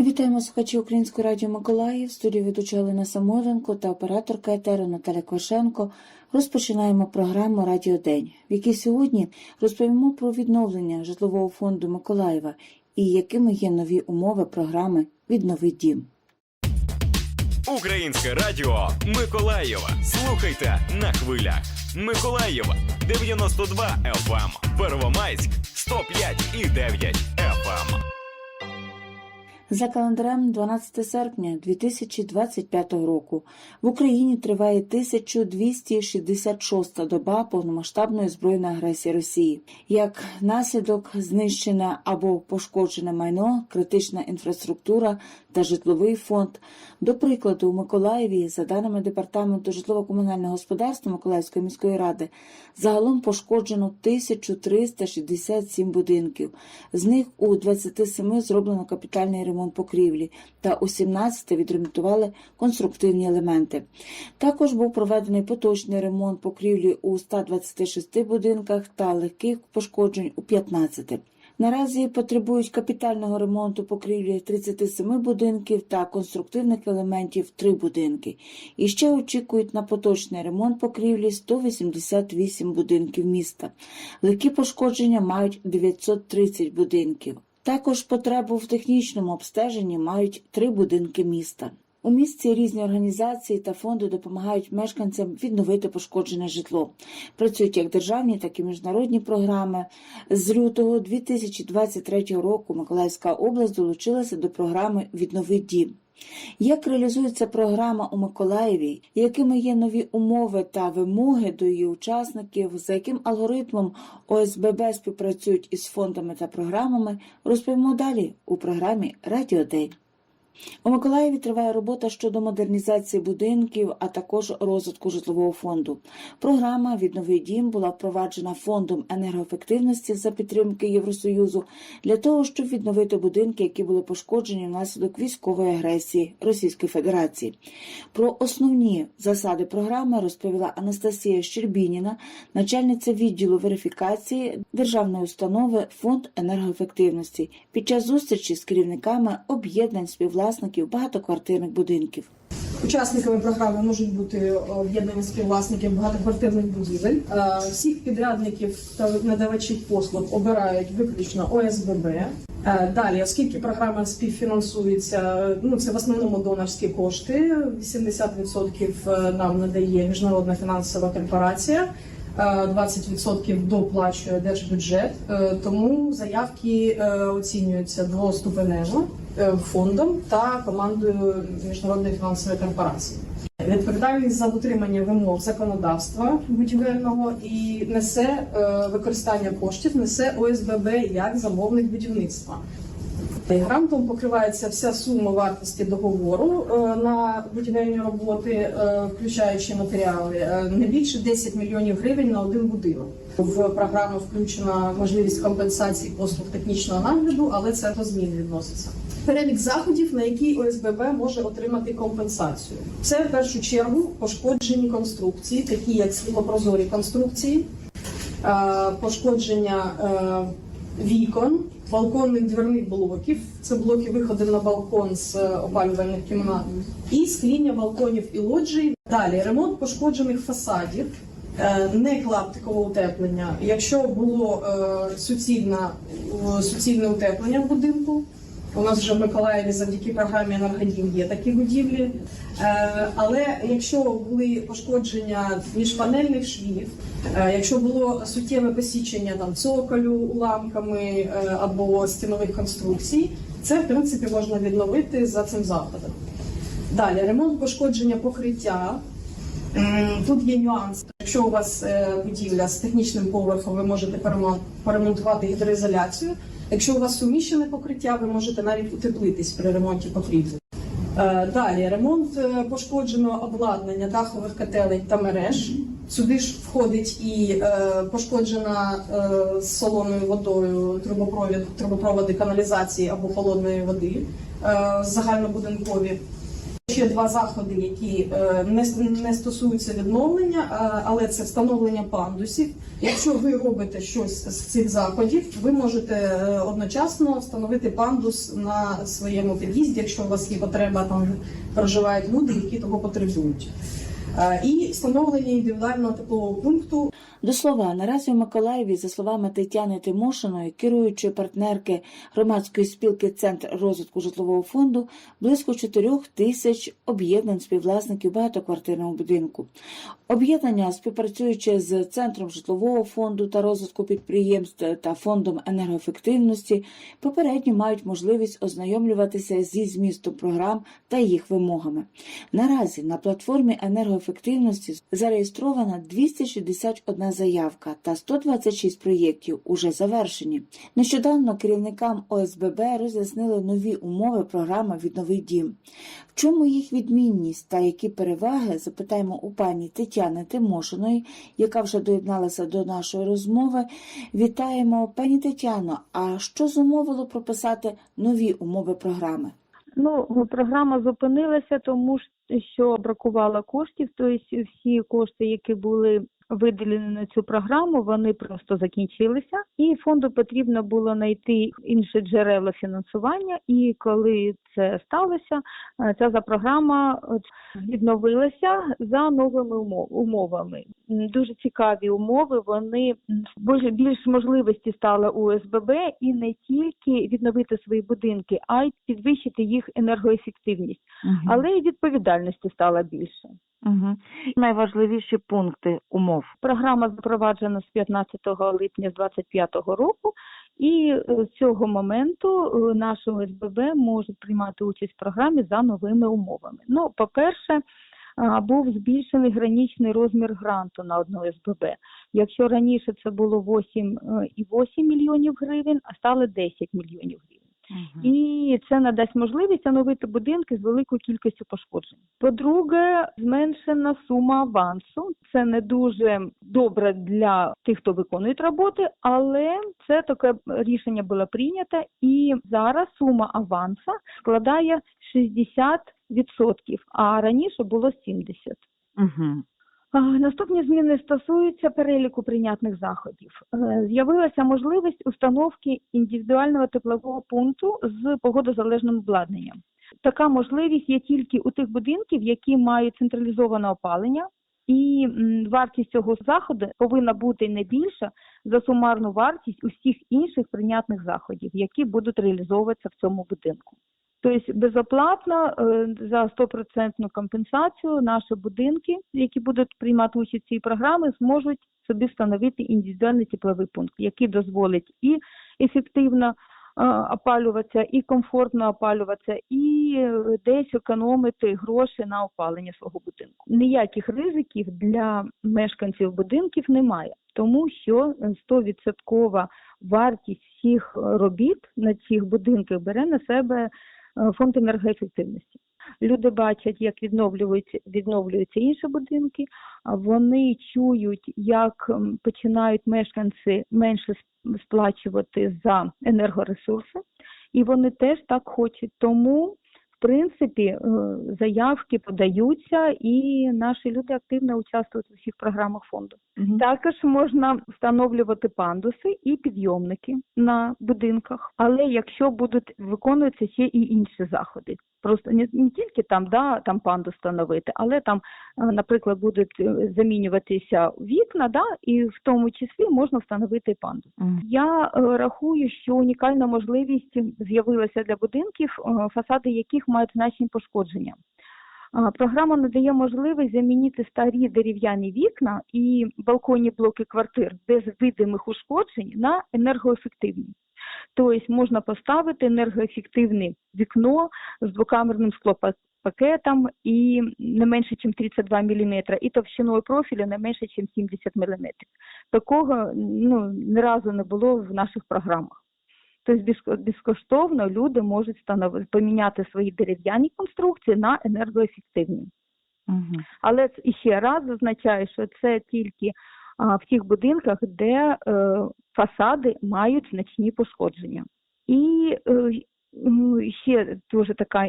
Вітаємо слухачі Української радіо Миколаїв, в студії ведуча Олена Саморенко та операторка етеру Наталя Квашенко. Розпочинаємо програму Радіо День, в якій сьогодні розповімо про відновлення житлового фонду Миколаєва і якими є нові умови програми Віднови дім. Українське радіо Миколаєва. Слухайте на хвилях. Миколаєва 92 FM, Первомайськ 105 і 9 FM. За календарем 12 серпня 2025 року в Україні триває 1266 доба повномасштабної збройної агресії Росії. Як наслідок знищене або пошкоджене майно, критична інфраструктура та житловий фонд. До прикладу, у Миколаєві, за даними департаменту житлово-комунального господарства Миколаївської міської ради, загалом пошкоджено 1367 будинків. З них у 27 зроблено капітальний ремонт покрівлі та у 17 відремонтували конструктивні елементи. Також був проведений поточний ремонт покрівлі у 126 будинках та легких пошкоджень у 15. Наразі потребують капітального ремонту покрівлі 37 будинків та конструктивних елементів 3 будинки. І ще очікують на поточний ремонт покрівлі 188 будинків міста. Легкі пошкодження мають 930 будинків. Також потребу в технічному обстеженні мають три будинки міста. У місті різні організації та фонди допомагають мешканцям відновити пошкоджене житло. Працюють як державні, так і міжнародні програми. З лютого 2023 року Миколаївська область долучилася до програми Віднови дім. Як реалізується програма у Миколаєві, якими є нові умови та вимоги до її учасників, за яким алгоритмом ОСББ співпрацюють із фондами та програмами, розповімо далі у програмі Радіо День. У Миколаєві триває робота щодо модернізації будинків, а також розвитку житлового фонду. Програма Відновий дім була впроваджена фондом енергоефективності за підтримки Євросоюзу для того, щоб відновити будинки, які були пошкоджені внаслідок військової агресії Російської Федерації. Про основні засади програми розповіла Анастасія Щербініна, начальниця відділу верифікації державної установи Фонд енергоефективності під час зустрічі з керівниками об'єднань співвласників багатоквартирних будинків. Учасниками програми можуть бути об'єднані співвласників багатоквартирних будівель. Е, Всіх підрядників та надавачів послуг обирають виключно ОСББ. Е, Далі, оскільки програма співфінансується, ну це в основному донорські кошти. 80% нам надає міжнародна фінансова корпорація. е, 20% доплачує держбюджет, Е, тому заявки е, оцінюються двоступенево е, фондом та командою міжнародної фінансової корпорації. Відповідальність за дотримання вимог законодавства будівельного і несе е, використання коштів, несе ОСББ як замовник будівництва. Грантом покривається вся сума вартості договору е, на будівельні роботи, е, включаючи матеріали, е, не більше 10 мільйонів гривень на один будинок. В програму включена можливість компенсації послуг технічного нагляду, але це до змін відноситься. Перелік заходів, на які ОСББ може отримати компенсацію. Це в першу чергу пошкоджені конструкції, такі як світлопрозорі конструкції, е, пошкодження е, вікон, балконних дверних блоків. Це блоки виходу на балкон з е, опалювальних кімнат, і скління балконів і лоджій. Далі ремонт пошкоджених фасадів. Не клаптикове утеплення. Якщо було е, суцільне, суцільне утеплення в будинку, у нас вже в Миколаєві завдяки програмі «Енергодім» є такі будівлі. Е, Але якщо були пошкодження міжпанельних швів, е, якщо було суттєве посічення там цоколю уламками е, або стінових конструкцій, це в принципі можна відновити за цим заходом. Далі ремонт пошкодження покриття. Тут є нюанс. Якщо у вас будівля з технічним поверхом, ви можете перемонтувати гідроізоляцію. Якщо у вас суміщене покриття, ви можете навіть утеплитись при ремонті покрівлі. Е, Далі ремонт е, пошкодженого обладнання дахових котелень та мереж. Сюди ж входить і е, пошкоджена солоною водою трубопровід, трубопроводи каналізації або холодної води загальнобудинкові. Ще два заходи, які е, не, стосуються відновлення, е, але це встановлення пандусів. Якщо ви робите щось з цих заходів, ви можете е, одночасно встановити пандус на своєму під'їзді, якщо у вас є потреба, там проживають люди, які того потребують. І встановлення індивідуального теплового пункту До слова, наразі у Миколаєві, за словами Тетяни Тимошиної, керуючої партнерки громадської спілки Центр розвитку житлового фонду, близько 4 тисяч об'єднань співвласників багатоквартирного будинку. Об'єднання, співпрацюючи з Центром житлового фонду та розвитку підприємств та фондом енергоефективності, попередньо мають можливість ознайомлюватися зі змістом програм та їх вимогами. Наразі на платформі енергоефективності зареєстрована 261 заявка та 126 проєктів уже завершені. Нещодавно керівникам ОСББ роз'яснили нові умови програми «Віднови дім». В чому їх відмінність та які переваги, запитаємо у пані Тетяни Тимошиної, яка вже доєдналася до нашої розмови. Вітаємо, пані Тетяно. А що зумовило прописати нові умови програми? Ну, програма зупинилася, тому що бракувало коштів. Тобто всі кошти, які були виділені на цю програму, вони просто закінчилися, і фонду потрібно було знайти інші джерела фінансування. І коли це сталося, е, ця за програма відновилася за новими умовами. Дуже цікаві умови. Вони більш можливості стало у ОСББ і не тільки відновити свої будинки, а й підвищити їх енергоефективність, але й відповідальності стало більше. Угу. Найважливіші пункти умов. Програма запроваджена з 15 липня 2025 року, і е, з цього моменту е, наші ОСББ можуть приймати участь в програмі за новими умовами. Ну, по-перше, був збільшений граничний розмір гранту на одну СББ. Якщо раніше це було 8,8 мільйонів гривень, а стало 10 мільйонів гривень. І це надасть можливість оновити будинки з великою кількістю пошкоджень. По-друге, зменшена сума авансу. Це не дуже добре для тих, хто виконує роботи, але це таке рішення було прийнято, і зараз сума аванса складає 60%, а раніше було 70%. Угу. Наступні зміни стосуються переліку прийнятних заходів. Е, З'явилася можливість установки індивідуального теплового пункту з погодозалежним обладнанням. Така можливість є тільки у тих будинків, які мають централізоване опалення, і вартість цього заходу повинна бути не більша за сумарну вартість усіх інших прийнятних заходів, які будуть реалізовуватися в цьому будинку. Тобто безоплатно е, за 100% компенсацію наші будинки, які будуть приймати участь в цій програмі, зможуть собі встановити індивідуальний тепловий пункт, який дозволить і ефективно е, опалюватися, і комфортно опалюватися, і е, десь економити гроші на опалення свого будинку. Ніяких ризиків для мешканців будинків немає, тому що е, 100% вартість всіх робіт на цих будинках бере на себе фонд енергоефективності. Люди бачать, як відновлюються, відновлюються інші будинки, вони чують, як починають мешканці менше сплачувати за енергоресурси, і вони теж так хочуть. Тому, принципі, е, заявки подаються, і наші люди активно участвують у всіх програмах фонду. Також можна встановлювати пандуси і підйомники на будинках, але якщо будуть виконуватися ще і інші заходи. Просто не, не тільки там, да, там пандус встановити, але там, е, наприклад, будуть е, замінюватися вікна, да, і в тому числі можна встановити і пандус. Я е, рахую, що унікальна можливість з'явилася для будинків, е, фасади яких мають значні пошкодження. Програма надає можливість замінити старі дерев'яні вікна і балконні блоки квартир без видимих ушкоджень на енергоефективні. Тобто можна поставити енергоефективне вікно з двокамерним склопакетом і не менше, ніж 32 мм, і товщиною профілю не менше, ніж 70 мм. Такого ну, ні разу не було в наших програмах. Тобто безко- безкоштовно люди можуть станови- поміняти свої дерев'яні конструкції на енергоефективні. Угу. Але ще раз зазначаю, що це тільки а, в тих будинках, де е, фасади мають значні пошкодження. І е, ще дуже така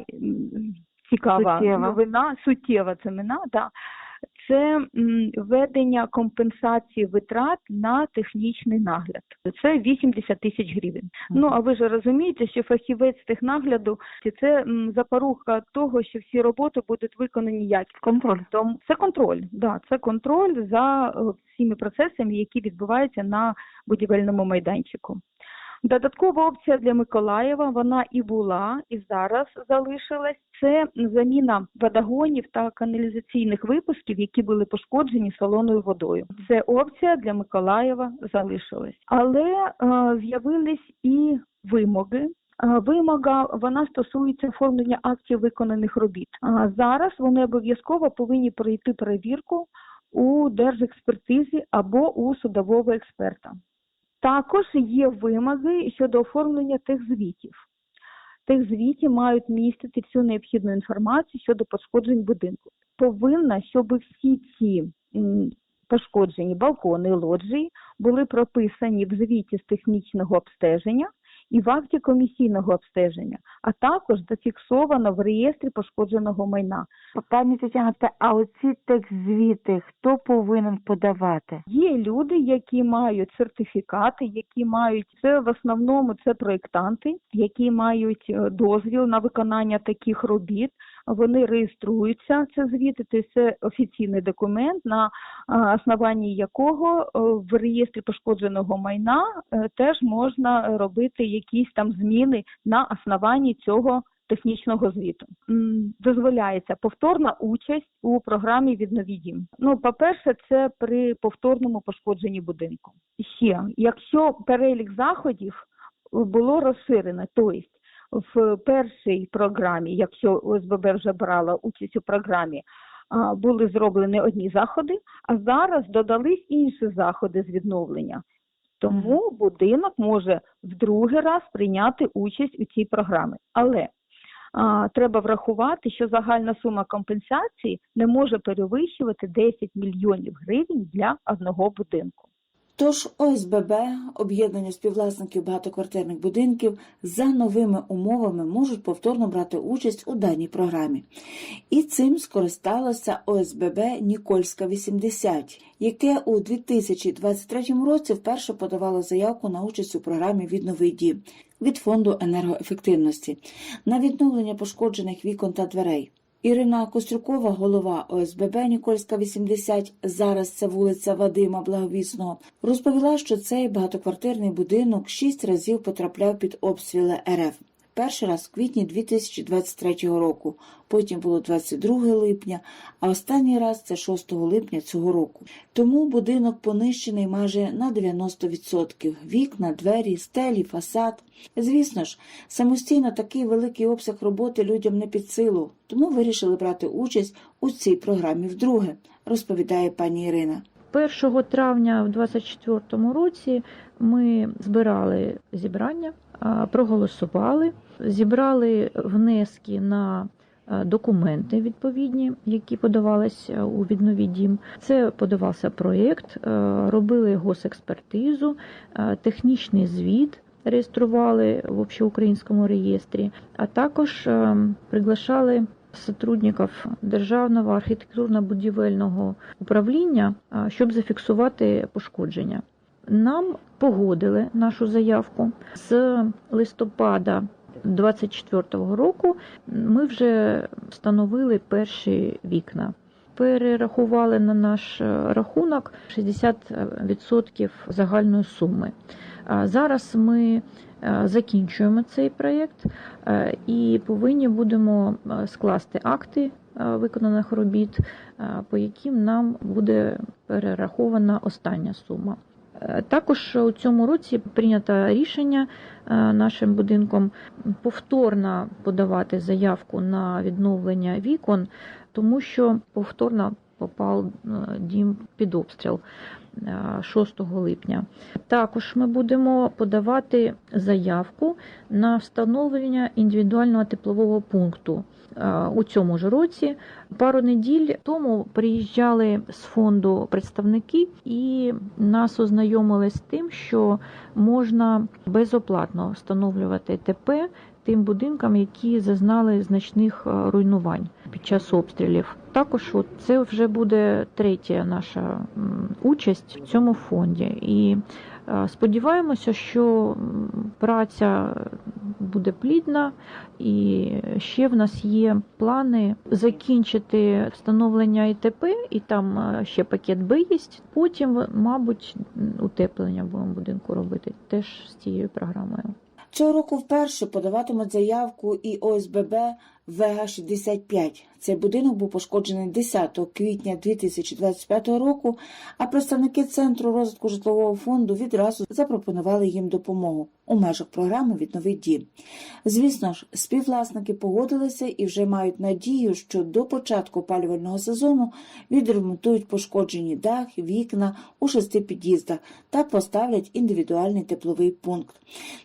цікава Суттєва. новина, суттєва це новина, да. Це м, введення компенсації витрат на технічний нагляд. Це 80 тисяч гривень. Ну а ви ж розумієте, що фахівець технагляду це запорука того, що всі роботи будуть виконані якісно. Контроль. Тому це контроль. Да, це контроль за е, всіми процесами, які відбуваються на будівельному майданчику. Додаткова опція для Миколаєва вона і була, і зараз залишилась. Це заміна водогонів та каналізаційних випусків, які були пошкоджені солоною водою. Це опція для Миколаєва залишилась, але е, з'явились і вимоги. Е, Вимога вона стосується оформлення актів виконаних робіт. А зараз вони обов'язково повинні пройти перевірку у держекспертизі або у судового експерта. Також є вимоги щодо оформлення тих звітів. Тих звітів мають містити всю необхідну інформацію щодо пошкоджень будинку. Повинна, щоб всі ці пошкоджені балкони лоджії були прописані в звіті з технічного обстеження і в акті комісійного обстеження, а також зафіксовано в реєстрі пошкодженого майна. Пані Тетяна, та- а оці текст-звіти хто повинен подавати? Є люди, які мають сертифікати, які мають це в основному це проєктанти, які мають е, дозвіл на виконання таких робіт. Вони реєструються. Це звіти, це офіційний документ, на основанні якого е, в реєстрі пошкодженого майна е, теж можна робити якісь там зміни на основанні цього технічного звіту. Дозволяється повторна участь у програмі «Віднові дім». Ну, по-перше, це при повторному пошкодженні будинку. Ще, якщо перелік заходів було розширено, тобто в першій програмі, якщо ОСББ вже брала участь у програмі, були зроблені одні заходи, а зараз додались інші заходи з відновлення. Тому будинок може в другий раз прийняти участь у цій програмі. Але а, треба врахувати, що загальна сума компенсації не може перевищувати 10 мільйонів гривень для одного будинку. Тож ОСББ, об'єднання співвласників багатоквартирних будинків, за новими умовами можуть повторно брати участь у даній програмі. І цим скористалося ОСББ Нікольська 80, яке у 2023 році вперше подавало заявку на участь у програмі «Віднови дім» від фонду енергоефективності на відновлення пошкоджених вікон та дверей. Ірина Кострюкова, голова ОСББ Нікольська 80, зараз це вулиця Вадима Благовісного, розповіла, що цей багатоквартирний будинок шість разів потрапляв під обстріли РФ. Перший раз в квітні 2023 року, потім було 22 липня, а останній раз це 6 липня цього року. Тому будинок понищений майже на 90%. Вікна, двері, стелі, фасад. Звісно ж, самостійно такий великий обсяг роботи людям не під силу, тому вирішили брати участь у цій програмі вдруге, розповідає пані Ірина. 1 травня в 2024 році ми збирали зібрання, проголосували, зібрали внески на документи відповідні, які подавалися у віднові дім. Це подавався проєкт, робили госекспертизу, технічний звіт. Реєстрували в общеукраїнському реєстрі, а також приглашали сотрудників Державного архітектурно-будівельного управління, щоб зафіксувати пошкодження. Нам погодили нашу заявку з листопада 2024 року. Ми вже встановили перші вікна. Перерахували на наш е, рахунок 60% загальної суми. Зараз ми е, закінчуємо цей проєкт е, і повинні будемо е, скласти акти е, виконаних робіт, е, по яким нам буде перерахована остання сума. Також у цьому році прийнято рішення е, нашим будинком повторно подавати заявку на відновлення вікон, тому що повторно попав е, дім під обстріл. е, 6 липня. Також ми будемо подавати заявку на встановлення індивідуального теплового пункту. Е, У цьому ж році пару неділь тому приїжджали з фонду представники і нас ознайомили з тим, що можна безоплатно встановлювати ТП тим будинкам, які зазнали значних е, руйнувань під час обстрілів. Також от це вже буде третя наша участь в цьому фонді. І е, сподіваємося, що праця буде плідна, і ще в нас є плани закінчити встановлення ІТП, і там е, ще пакет Б є. Потім, мабуть, утеплення будемо будинку робити теж з цією програмою. Цього року вперше подаватимуть заявку і ОСББ Вега-65. Цей будинок був пошкоджений 10 квітня 2025 року, а представники Центру розвитку житлового фонду відразу запропонували їм допомогу у межах програми «Віднови дім». Звісно ж, співвласники погодилися і вже мають надію, що до початку опалювального сезону відремонтують пошкоджені дах, вікна у шести під'їздах та поставлять індивідуальний тепловий пункт.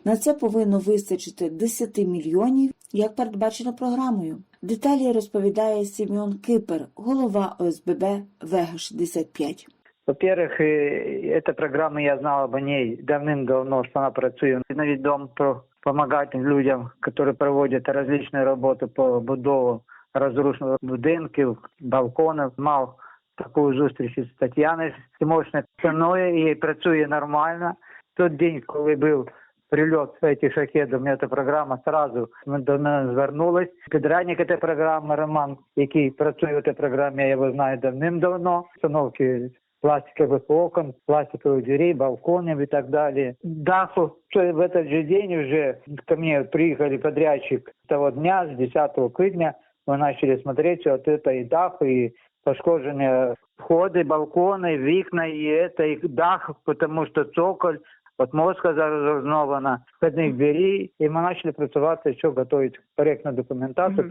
На це повинно вистачити 10 мільйонів, як передбачено програмою. Деталі розповідає Сімеон Кипер, голова ОСББ Вега-65. Во-первых, э, эта программа, я знал об ней давным-давно, что она працює на відом про помогать людям, які проводять различні роботи по будову розрушених будинків, балконів. Мав таку зустріч із Тетяною Тимошною ціною і працює нормально. Той день, коли був прильот цих шахедів, ця програма сразу до мене звернулась. Підрадник цієї програми Роман, який працює в цій програмі, я його знаю давним-давно. Установки пластиковых окон, пластиковых дверей, балконов и так далее. Даху что в этот же день уже ко мне приехали подрядчик того дня, с 10 квитня, мы начали смотреть вот это и дах, и пошкодженные входы, балконы, вікна, и это и дах, потому что цоколь, от мозка зараз рознована входних дверей, і ми почали працювати, що готують проєктну документацію.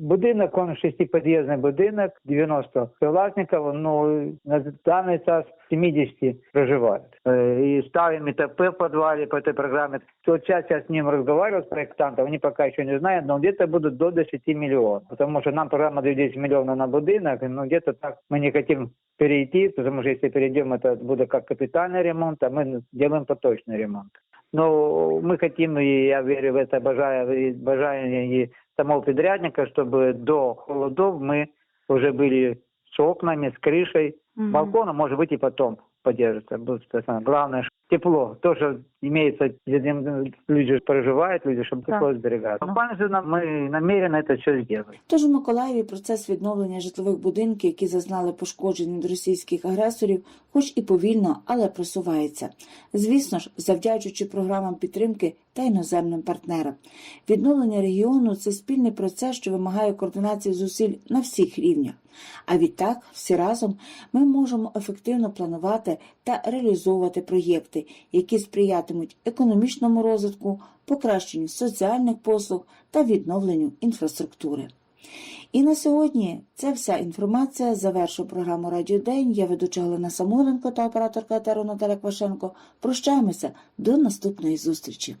Будинок, он шестиподъездный будинок, 90 власников, но на данный час 70 проживает. Э, И ставим ИТП в подвале по этой программе. Вот сейчас я с ним разговаривал, с проектантом, они пока еще не знают, но где-то будут до 10 миллионов. Потому что нам программа дает 10 миллионов на будинок, но где-то так мы не хотим перейти, потому что если перейдем, это будет как капитальный ремонт, а мы делаем поточный ремонт. Но мы хотим, и я верю в это, бажаю, и бажание и самого подрядника, чтобы до холодов мы уже были с окнами, с крышей, балконом, может быть, и потом поддержится. Будет это самое. Главное, что тепло. То, что имеется, где люди проживают, люди, чтобы тепло сберегать. Буквально мы намерены это все сделать. Тож у Миколаєві процес відновлення житлових будинків, які зазнали пошкоджень від російських агресорів, хоч і повільно, але просувається. Звісно ж, завдячуючи програмам підтримки та іноземним партнерам. Відновлення регіону це спільний процес, що вимагає координації зусиль на всіх рівнях. А відтак, всі разом ми можемо ефективно планувати та реалізовувати проєкти, які сприятимуть економічному розвитку, покращенню соціальних послуг та відновленню інфраструктури. І на сьогодні це вся інформація. Завершу програму Радіо День. Я ведуча Галина Самоленко та операторка етеру Наталя Квашенко. Прощаємося до наступної зустрічі.